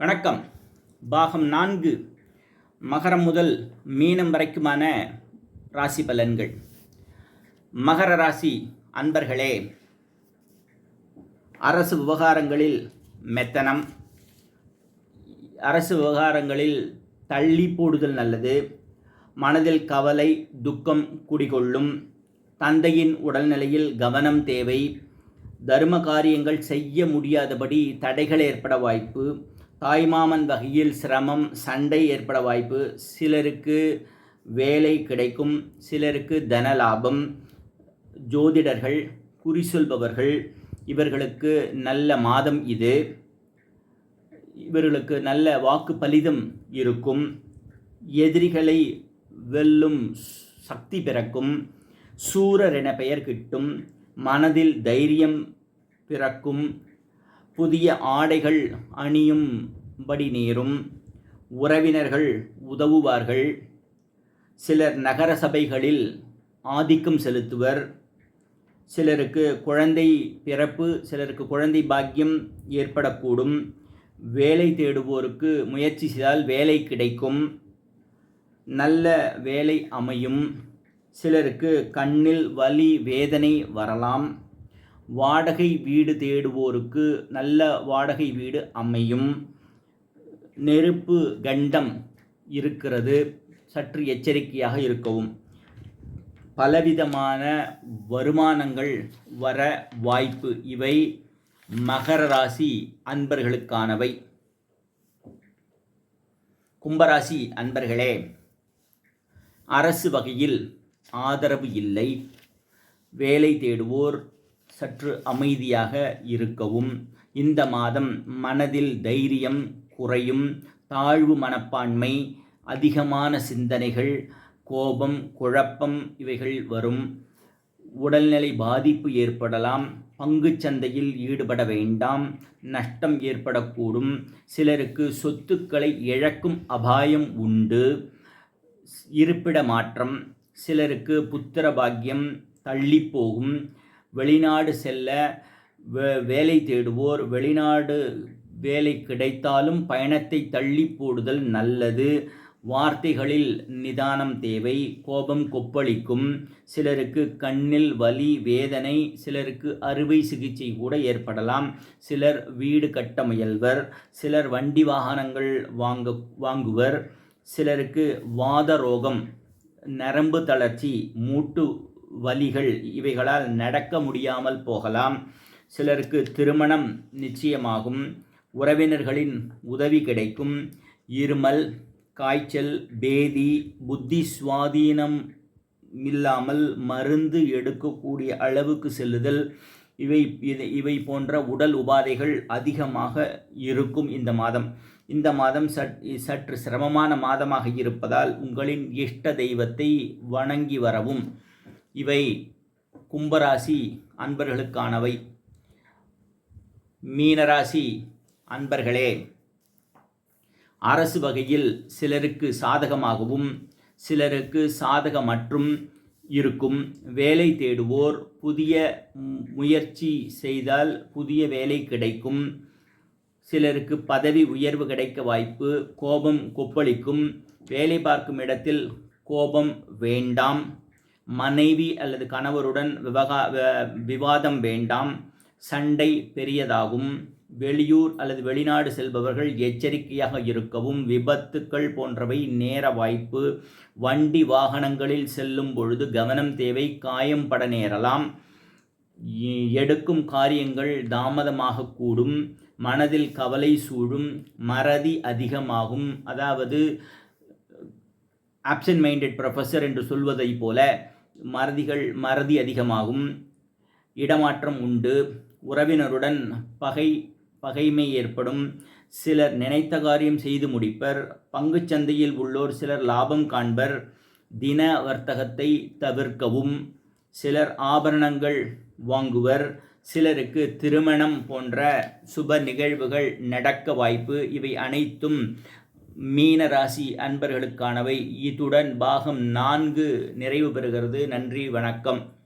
வணக்கம். பாகம் நான்கு. மகரம் முதல் மீனம் வரைக்குமான ராசி பலன்கள். மகர ராசி அன்பர்களே அரசு விவகாரங்களில் மெத்தனம். அரசு விவகாரங்களில் தள்ளி போடுதல் நல்லது. மனதில் கவலை துக்கம் குடிகொள்ளும். தந்தையின் உடல்நிலையில் கவனம் தேவை. தர்ம காரியங்கள் செய்ய முடியாதபடி தடைகள் ஏற்பட வாய்ப்பு. தாய்மாமன் வகையில் சிரமம் சண்டை ஏற்பட வாய்ப்பு சிலருக்கு வேலை கிடைக்கும் சிலருக்கு தன லாபம். ஜோதிடர்கள் குறி சொல்பவர்கள் இவர்களுக்கு நல்ல மாதம் இது. இவர்களுக்கு நல்ல வாக்கு பலிதம் இருக்கும். எதிரிகளை வெல்லும் சக்தி பிறக்கும். சூரர் என பெயர் கிட்டும். மனதில் தைரியம் பிறக்கும். புதிய ஆடைகள் அணியும்படி நேரும் உறவினர்கள் உதவுவார்கள். சிலர் நகர சபைகளில் ஆதிக்கம் செலுத்துவர். சிலருக்கு குழந்தை பிறப்பு சிலருக்கு குழந்தை பாக்கியம் ஏற்படக்கூடும். வேலை தேடுவோருக்கு முயற்சி செய்தால் வேலை கிடைக்கும். நல்ல வேலை அமையும். சிலருக்கு கண்ணில் வலி வேதனை வரலாம். வாடகை வீடு தேடுவோருக்கு நல்ல வாடகை வீடு அமையும். நெருப்பு கண்டம் இருக்கிறது. சற்று எச்சரிக்கையாக இருக்கவும். பலவிதமான வருமானங்கள் வர வாய்ப்பு இவை. மகர ராசி அன்பர்களுக்கானவை. கும்பராசி அன்பர்களே அரசு வகையில் ஆதரவு இல்லை. வேலை தேடுவோர் சற்று அமைதியாக இருக்கவும் இந்த மாதம் மனதில் தைரியம் குறையும் தாழ்வு மனப்பான்மை அதிகமான சிந்தனைகள் கோபம் குழப்பம் இவைகள் வரும். உடல்நிலை பாதிப்பு ஏற்படலாம் பங்கு சந்தையில் ஈடுபட வேண்டாம் நஷ்டம் ஏற்படக்கூடும் சிலருக்கு சொத்துக்களை இழக்கும் அபாயம் உண்டு இருப்பிட மாற்றம் சிலருக்கு புத்திர பாக்கியம் தள்ளி போகும் வெளிநாடு செல்ல வேலை தேடுவோர் வெளிநாடு வேலை கிடைத்தாலும் பயணத்தை தள்ளி போடுதல் நல்லது. வார்த்தைகளில் நிதானம் தேவை கோபம் கொப்பளிக்கும். சிலருக்கு கண்ணில் வலி வேதனை சிலருக்கு அறுவை சிகிச்சை கூட ஏற்படலாம். சிலர் வீடு கட்ட முயல்வர் சிலர் வண்டி வாகனங்கள் வாங்க வாங்குவர். சிலருக்கு வாத ரோகம் நரம்பு தளர்ச்சி மூட்டு வலிகள் இவைகளால் நடக்க முடியாமல் போகலாம். சிலருக்கு திருமணம் நிச்சயமாகும். உறவினர்களின் உதவி கிடைக்கும். இருமல் காய்ச்சல் பேதி புத்தி சுவாதீனம் இல்லாமல் மருந்து எடுக்கக்கூடிய அளவுக்கு செல்லுதல். இவை இவை போன்ற உடல் உபாதைகள் அதிகமாக இருக்கும் இந்த மாதம். இந்த மாதம் சற் சற்று சிரமமான மாதமாக இருப்பதால் உங்களின் இஷ்ட தெய்வத்தை வணங்கி வரவும். இவை கும்பராசி அன்பர்களுக்கானவை. மீனராசி அன்பர்களே அரசு வகையில் சிலருக்கு சாதகமாகவும் சிலருக்கு சாதகமற்றும் இருக்கும். வேலை தேடுவோர் புதிய முயற்சி செய்தால் புதிய வேலை கிடைக்கும். சிலருக்கு பதவி உயர்வு கிடைக்க வாய்ப்பு கோபம் கொப்பளிக்கும். வேலை பார்க்கும் இடத்தில் கோபம் வேண்டாம். மனைவி அல்லது கணவருடன் விவகா விவாதம் வேண்டாம். சண்டை பெரியதாகும். வெளியூர் அல்லது வெளிநாடு செல்பவர்கள் எச்சரிக்கையாக இருக்கவும் விபத்துக்கள் போன்றவை நேர வாய்ப்பு. வண்டி வாகனங்களில் செல்லும் பொழுது கவனம் தேவை காயம் பட நேரலாம். எடுக்கும் காரியங்கள் தாமதமாக கூடும். மனதில் கவலை சூழும். மறதி அதிகமாகும். அதாவது ஆப்சன்ட் மைண்டட் ப்ரொஃபஸர் என்று சொல்வதைப் போல மறதிகள் மறதி அதிகமாகும். இடமாற்றம் உண்டு. உறவினருடன் பகை பகைமை ஏற்படும். சிலர் நினைத்த காரியம் செய்து முடிப்பர். சந்தையில் உள்ளோர் சிலர் லாபம் காண்பர். தின வர்த்தகத்தை தவிர்க்கவும். சிலர் ஆபரணங்கள் வாங்குவர். சிலருக்கு திருமணம் போன்ற சுப நிகழ்வுகள் நடக்க வாய்ப்பு. இவை அனைத்தும் மீன ராசி அன்பர்களுக்கானவை. இத்துடன் பாகம் நான்கு நிறைவு பெறுகிறது. நன்றி வணக்கம்.